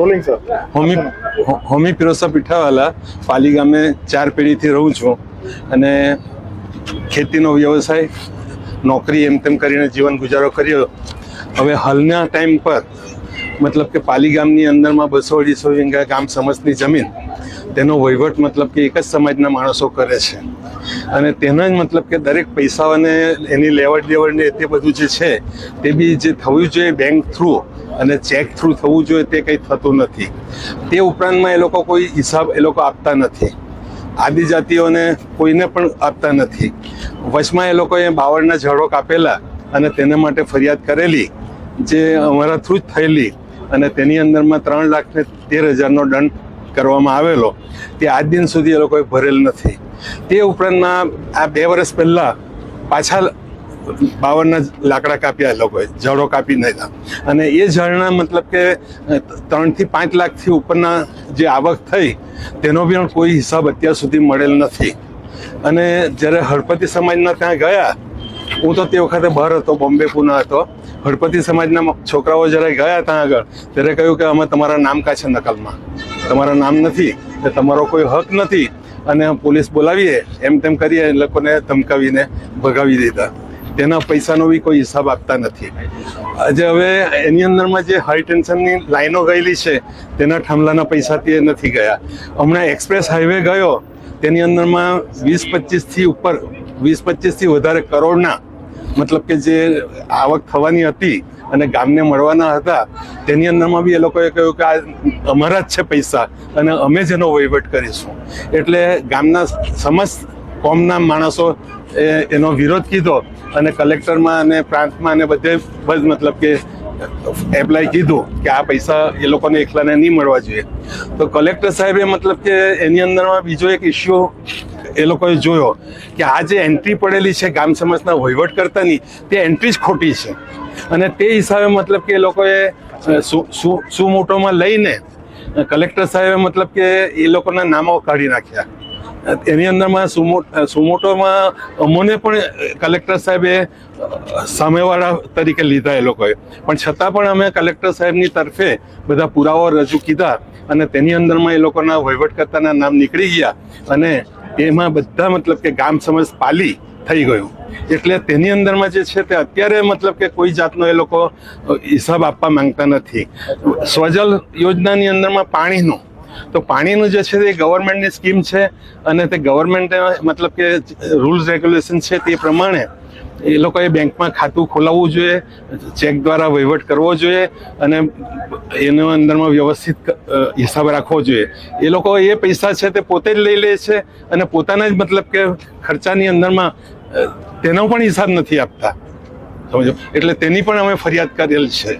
Rolling sir હોમી હોમી પિરોસા પીઠાવાલા, પાલી ગામે ચાર પેઢીથી રહું છું અને ખેતીનો વ્યવસાય, નોકરી એમ તેમ કરીને જીવન ગુજારો કર્યો. હવે હાલના ટાઈમ પર, મતલબ કે પાલી ગામની અંદરમાં બસો અઢીસો વીંગા ગામ સમજની જમીન, તેનો વહીવટ મતલબ કે એક જ સમાજના માણસો કરે છે. અને તેના જ મતલબ કે દરેક પૈસાઓને એની લેવડ દેવડ ને તે બધું જે છે, તે બી જે થવું જોઈએ બેંક થ્રુ અને ચેક થ્રુ થવું જોઈએ તે કંઈ થતું નથી. તે ઉપરાંતમાં એ લોકો કોઈ હિસાબ એ લોકો આપતા નથી. આદિજાતિઓને કોઈને પણ આપતા નથી. વચમાં એ લોકોએ બાવળના ઝાડો કાપેલા અને તેને માટે ફરિયાદ કરેલી, જે અમારા થ્રુ જ થયેલી, અને તેની અંદરમાં ત્રણ લાખ ને તેર હજારનો દંડ કરવામાં આવેલો, તે આજ દિન સુધી એ લોકોએ ભરેલ નથી. તે ઉપરાંતના આ બે વર્ષ પહેલાં પાછા બાવનના લાકડા કાપ્યા એ લોકોએ, ઝાડો કાપી નાખ્યા. અને એ ઝાડના મતલબ કે ત્રણથી પાંચ લાખથી ઉપરના જે આવક થઈ, તેનો બી કોઈ હિસાબ અત્યાર સુધી મળેલ નથી. અને જ્યારે હળપતિ સમાજના ત્યાં ગયા, હું તો તે વખતે બહાર હતો, બોમ્બે, પુના હતો. હળપતિ સમાજના છોકરાઓ જ્યારે ગયા ત્યાં આગળ, ત્યારે કહ્યું કે અમે તમારા નામ કા છે નકલમાં. તમારા નામ નથી કે તમારો કોઈ હક નથી અને પોલીસ બોલાવીએ, એમ તેમ કરીએ લોકોને ધમકાવીને ભગાવી દીધા તેના પૈસાનો બી કોઈ હિસાબ આપતા નથી. આજે હવે એની અંદરમાં જે હાઈ ટેન્શનની લાઈનો ગયેલી છે, તેના થાંભલાના પૈસાથી એ નથી ગયા. હમણાં એક્સપ્રેસ હાઈવે ગયો, તેની અંદરમાં વીસ પચીસથી ઉપર, વીસ પચીસથી વધારે કરોડના, મતલબ કે જે આવક થવાની હતી અને ગામને મળવાના હતા તેની અંદરમાં બી એ લોકોએ કહ્યું કે આ અમારા જ છે પૈસા અને અમે જ એનો વહીવટ કરીશું. એટલે ગામના સમસ્ત કોમના માણસો એનો વિરોધ કીધો અને કલેક્ટરમાં અને પ્રાંતમાં અને બધે બધ મતલબ કે એપ્લાય કીધું કે આ પૈસા એ લોકોને એકલાને નહીં મળવા જોઈએ. તો કલેક્ટર સાહેબે મતલબ કે એની અંદરમાં બીજો એક ઇસ્યુ એ લોકોએ જોયો કે આ જે એન્ટ્રી પડેલી છે ગામ સમાજના વહીવટ કરતાની તે એન્ટ્રી જ ખોટી છે. અને તે હિસાબે મતલબ કે એ લોકોએ સુમોટોમાં લઈને કલેક્ટર સાહેબે મતલબ કે એ લોકોના નામો કાઢી નાખ્યા. એની અંદરમાં સુમો સુમોટોમાં અમોને પણ કલેક્ટર સાહેબે સામેવાળા તરીકે લીધા એ લોકોએ. પણ છતાં પણ અમે કલેક્ટર સાહેબની તરફે બધા પુરાવા રજૂ કીધા અને તેની અંદરમાં એ લોકોના વહીવટકર્તાના નામ નીકળી ગયા અને એમાં બધા મતલબ કે ગામ સમજ પાલી થઈ ગયું. એટલે તેની અંદરમાં જે છે તે અત્યારે મતલબ કે કોઈ જાતનો એ લોકો હિસાબ આપવા માંગતા નથી. સ્વજલ યોજનાની અંદરમાં પાણીનું. તો પાણીનું જે છે તે ગવર્મેન્ટની સ્કીમ છે અને તે ગવર્મેન્ટે મતલબ કે રૂલ્સ રેગ્યુલેશન છે તે પ્રમાણે એ લોકોએ બેંકમાં ખાતું ખોલાવવું જોઈએ, ચેક દ્વારા વહીવટ કરવો જોઈએ અને એનો અંદરમાં વ્યવસ્થિત હિસાબ રાખવો જોઈએ. એ લોકો એ પૈસા છે તે પોતે જ લઈ લે છે અને પોતાના જ મતલબ કે ખર્ચાની અંદરમાં તેનો પણ હિસાબ નથી આપતા. સમજો? એટલે તેની પણ અમે ફરિયાદ કરેલ છે.